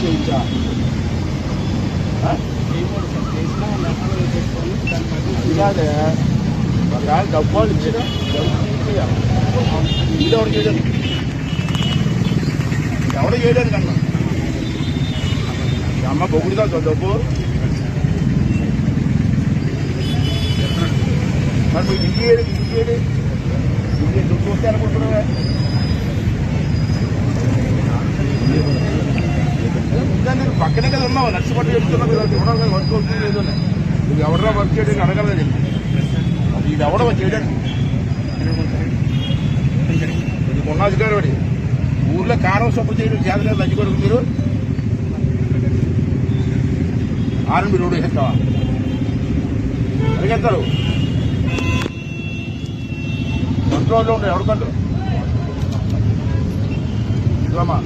చేయించా ఆ? చేయకూడదు సార్ చేసినా కాదే ఒకవేళ డబ్బు వాళ్ళు చేయడానికి చేయడానికి అన్న ఈ అమ్మ బొగుడు కాదు డబ్బు మరి ఇంకేది ఇంకేది ఇంకే దుడ్డు చూస్తే అనుకుంటున్నావే ఉందండి, నువ్వు పక్కనే కదా ఉన్నావు. నచ్చిపట్టు చెప్తున్నావు కదా. ఇవ్వడం కదా వర్క్ అవుతుంది లేదు అని. నువ్వు ఎవడరా వర్క్ చేయడానికి అడగలేదు ఇది ఎవడో చేయడానికి. ఇది ఉన్న అధికారి వాడి. ఊర్లో కారం సొప్పు చేయడం చేత లేదు అధికారులు మీరు. ఆరు మీరు రోడ్డు వేస్తావా అడిగేస్తారు. కంట్రోల్లో ఉండే ఎవరికంటారు ఇదమ్మా